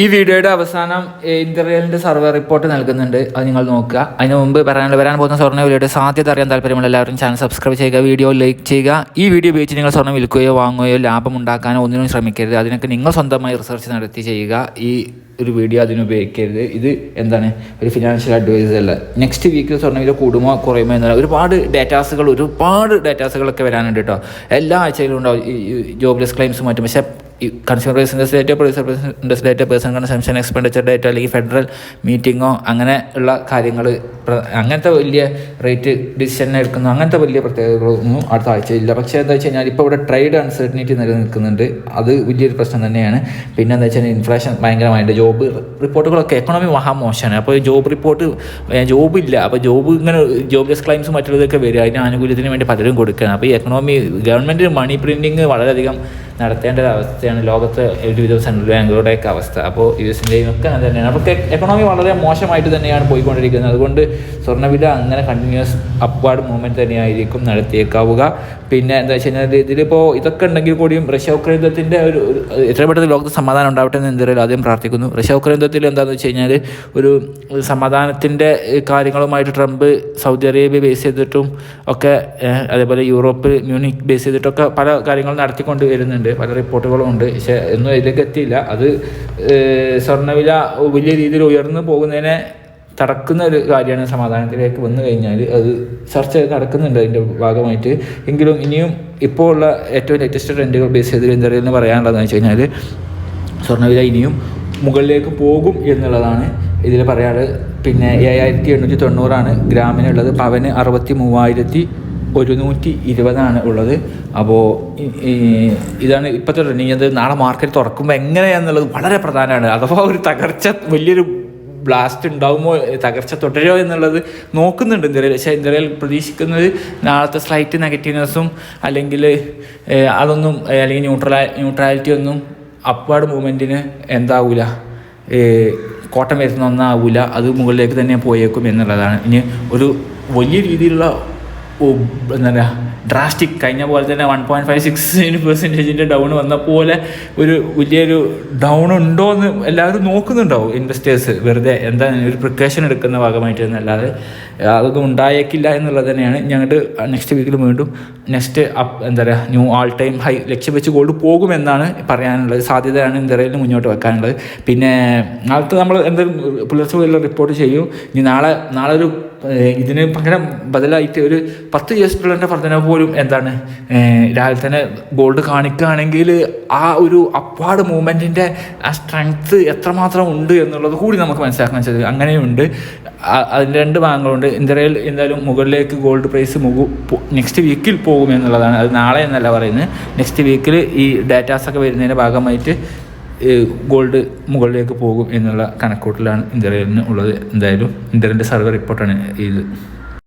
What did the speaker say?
ഈ വീഡിയോയുടെ അവസാനം ഇന്റർവ്യൂലിന്റെ സർവേ റിപ്പോർട്ട് നൽകുന്നുണ്ട്. അത് നിങ്ങൾ നോക്കുക. അതിന് മുമ്പ് പറയാനുള്ള വരാൻ പോകുന്ന സ്വർണ വിലയുടെ സാധ്യത അറിയാൻ താല്പര്യമുള്ള എല്ലാവരും ചാനൽ സബ്സ്ക്രൈബ് ചെയ്യുക വീഡിയോ ലൈക്ക് ചെയ്യുക. ഈ വീഡിയോ ഉപയോഗിച്ച് നിങ്ങൾ സ്വർണം വിൽക്കുകയോ വാങ്ങുകയോ ലാഭം ഉണ്ടാക്കാനോ ഒന്നിനും ശ്രമിക്കരുത്. അതിനൊക്കെ നിങ്ങൾ സ്വന്തമായി റിസർച്ച് നടത്തി ചെയ്യുക. ഈ ഒരു വീഡിയോ അതിന് ഉപയോഗിക്കരുത്. ഇത് എന്താണ്? ഒരു ഫിനാൻഷ്യൽ അഡ്വൈസ് അല്ല. നെക്സ്റ്റ് വീക്കിൽ സ്വർണ വില കൂടുമോ കുറയുമോ എന്നല്ല ഒരുപാട് ഡേറ്റാസുകൾ ഒരുപാട് ഡേറ്റാസുകളൊക്കെ വരാനുണ്ട് കേട്ടോ എല്ലാ ആഴ്ചയിലും ഉണ്ടാവും ഈ ജോബ്ലെസ് ക്ലെയിംസ് മറ്റും. പക്ഷേ consumer business data producer business data person consumption expenditure data അല്ലെങ്കിൽ ഫെഡറൽ മീറ്റിങ്ങോ അങ്ങനെ ഉള്ള കാര്യങ്ങൾ അങ്ങനത്തെ വലിയ റേറ്റ് ഡിസിഷൻ എടുക്കുന്ന. അങ്ങനത്തെ വലിയ പ്രത്യേകതകളൊന്നും അടുത്ത ആഴ്ചയില്ല പക്ഷേ എന്താ വെച്ച് കഴിഞ്ഞാൽ ഇപ്പോൾ ഇവിടെ ട്രേഡ് അൺസർട്ടനിറ്റി നിലനിൽക്കുന്നുണ്ട്. അത് വലിയൊരു പ്രശ്നം തന്നെയാണ്. പിന്നെ എന്താ വെച്ചാൽ ഇൻഫ്ലേഷൻ ഭയങ്കരമായിട്ട് ജോബ് റിപ്പോർട്ടുകളൊക്കെ എക്കണോമി മഹാമോശമാണ് അപ്പോൾ ജോബ് റിപ്പോർട്ട് ജോബ് ഇല്ല. അപ്പോൾ ജോബ് ഇങ്ങനെ ജോബ്ലെസ് ക്ലൈംസ് മറ്റുള്ളതൊക്കെ വരിക. അതിന് ആനുകൂല്യത്തിന് വേണ്ടി പലരും കൊടുക്കുകയാണ്. അപ്പോൾ ഈ എക്കണോമി ഗവൺമെന്റ് മണി പ്രിന്റിങ് വളരെയധികം നടത്തേണ്ട ഒരു അവസ്ഥയാണ് ലോകത്ത് ഒരുവിധ സെൻട്രൽ ബാങ്കുകളുടെയൊക്കെ അവസ്ഥ. അപ്പോൾ യു എസിന്റെയും ഒക്കെ അങ്ങനെ തന്നെയാണ്. അപ്പോൾ എക്കണോമി വളരെ മോശമായിട്ട് തന്നെയാണ് പോയിക്കൊണ്ടിരിക്കുന്നത്. അതുകൊണ്ട് സ്വർണവില അങ്ങനെ കണ്ടിന്യൂസ് അപ്വാർഡ് മൂവ്മെന്റ് തന്നെയായിരിക്കും നടത്തിയേക്കാവുക. പിന്നെ എന്താ വെച്ച് കഴിഞ്ഞാൽ ഇതിലിപ്പോൾ ഇതൊക്കെ ഉണ്ടെങ്കിൽ കൂടിയും റഷ്യ ഉക്രൈൻ യുദ്ധത്തിന്റെ ഒരു എത്ര പെട്ടെന്ന് ലോകത്ത് സമാധാനം ഉണ്ടാവട്ടെ എന്ന് എന്തായാലും ആദ്യം പ്രാർത്ഥിക്കുന്നു. റഷ്യ ഉക്രൈൻ യുദ്ധത്തിൽ എന്താണെന്ന് വെച്ച് കഴിഞ്ഞാൽ ഒരു സമാധാനത്തിന്റെ കാര്യങ്ങളുമായിട്ട് ട്രംപ് സൗദി അറേബ്യ ബേസ് ചെയ്തിട്ടും ഒക്കെ അതേപോലെ യൂറോപ്പ് മ്യൂണിക് ബേസ് ചെയ്തിട്ടൊക്കെ പല കാര്യങ്ങൾ നടത്തിക്കൊണ്ട് വരുന്നുണ്ട്. പല റിപ്പോർട്ടുകളും ഉണ്ട്. പക്ഷേ ഒന്നും ഇതിലേക്ക് എത്തിയില്ല. അത് സ്വർണവില വലിയ രീതിയിൽ ഉയർന്നു പോകുന്നതിനെ തടക്കുന്ന ഒരു കാര്യമാണ് സമാധാനത്തിലേക്ക് വന്നു കഴിഞ്ഞാൽ അത് ചർച്ച നടക്കുന്നുണ്ട് അതിന്റെ ഭാഗമായിട്ട്. എങ്കിലും ഇനിയും ഇപ്പോൾ ഉള്ള ഏറ്റവും ലേറ്റസ്റ്റ് ട്രെൻഡുകൾ ബേസ് ചെയ്ത് എന്തെന്ന് പറയാനുള്ളതെന്ന് വെച്ച് കഴിഞ്ഞാൽ സ്വർണവില ഇനിയും മുകളിലേക്ക് പോകും എന്നുള്ളതാണ് ഇതിൽ പറയാറ്. പിന്നെ ഏഴായിരത്തി എണ്ണൂറ്റി തൊണ്ണൂറാണ് ഗ്രാമിനുള്ളത്. പവന് അറുപത്തി മൂവായിരത്തി ഒരുന്നൂറ്റി ഇരുപതാണ് ഉള്ളത്. അപ്പോൾ ഇതാണ് ഇപ്പോഴത്തെ ട്രെൻഡിങ് അത് നാളെ മാർക്കറ്റ് തുറക്കുമ്പോൾ എങ്ങനെയാണെന്നുള്ളത് വളരെ പ്രധാനമാണ്. അഥവാ ഒരു തകർച്ച വലിയൊരു ബ്ലാസ്റ്റ് ഉണ്ടാവുമോ തകർച്ച തുടരുമോ എന്നുള്ളത് നോക്കുന്നുണ്ട് ഇന്ത്യയിൽ. പക്ഷേ ഇന്ത്യയിൽ പ്രതീക്ഷിക്കുന്നത് നാളത്തെ സ്ലൈറ്റ് നെഗറ്റീവ്നെസ്സും അല്ലെങ്കിൽ അതൊന്നും അല്ലെങ്കിൽ ന്യൂട്രലാ ന്യൂട്രാലിറ്റി ഒന്നും അപ്വാർഡ് മൂവ്മെന്റിന് എന്താവില്ല കോട്ടം വരുന്ന ഒന്നാവില്ല അത് മുകളിലേക്ക് തന്നെ പോയേക്കും എന്നുള്ളതാണ്. ഇനി ഒരു വലിയ രീതിയിലുള്ള എന്താ പറയുക ഡ്രാസ്റ്റിക് കഴിഞ്ഞ പോലെ തന്നെ വൺ പോയിന്റ് ഫൈവ് സിക്സ് പെർസെന്റേജിന്റെ ഡൗൺ വന്ന പോലെ ഒരു വലിയൊരു ഡൗൺ ഉണ്ടോ എന്ന് എല്ലാവരും നോക്കുന്നുണ്ടാവും ഇൻവെസ്റ്റേഴ്സ് വെറുതെ എന്താ ഒരു പ്രിക്കോഷൻ എടുക്കുന്ന ഭാഗമായിട്ട് എന്നല്ലാതെ അതൊന്നും ഉണ്ടായേക്കില്ല എന്നുള്ളത് തന്നെയാണ്. ഞങ്ങളുടെ നെക്സ്റ്റ് വീക്കിൽ വീണ്ടും നെക്സ്റ്റ് അപ്പ് എന്താ പറയുക ന്യൂ ആൾ ടൈം ഹൈ ലക്ഷ്യം വെച്ച് ഗോൾഡ് പോകുമെന്നാണ് പറയാനുള്ളത്. സാധ്യതയാണ് എന്തെങ്കിലും മുന്നോട്ട് വെക്കാനുള്ളത്. പിന്നെ നാളത്തെ നമ്മൾ എന്തെങ്കിലും പുലർച്ചെ റിപ്പോർട്ട് ചെയ്യും. ഇനി നാളെ നാളെ ഒരു ഇതിന് പകരം ബദലായിട്ട് ഒരു പത്ത് യു എസ് ഡോളറിന്റെ വർധന പോലും എന്താണ്? രാവിലെ തന്നെ ഗോൾഡ് കാണിക്കുകയാണെങ്കിൽ ആ ഒരു അപ്പാട് മൂവ്മെന്റിന്റെ ആ സ്ട്രെങ്ത്ത് എത്രമാത്രം ഉണ്ട് എന്നുള്ളത് കൂടി നമുക്ക് മനസ്സിലാക്കാൻ സാധിക്കും അങ്ങനെയുണ്ട്. അതിന്റെ രണ്ട് ഭാഗങ്ങളുണ്ട്. ഇന്ത്യയിൽ എന്തായാലും മുകളിലേക്ക് ഗോൾഡ് പ്രൈസ് മുകു നെക്സ്റ്റ് വീക്കിൽ പോകും എന്നുള്ളതാണ്. അത് നാളെ എന്നല്ല പറയുന്നത്. നെക്സ്റ്റ് വീക്കിൽ ഈ ഡാറ്റാസൊക്കെ വരുന്നതിന്റെ ഭാഗമായിട്ട് ഗോൾഡ് മുകളിലേക്ക് പോകും എന്നുള്ള കണക്കൂട്ടലാണ് ഇന്ത്യയിൽ ഉള്ളത്. എന്തായാലും ഇന്ത്യന്റെ സർവേ റിപ്പോർട്ടാണ് ഇത്.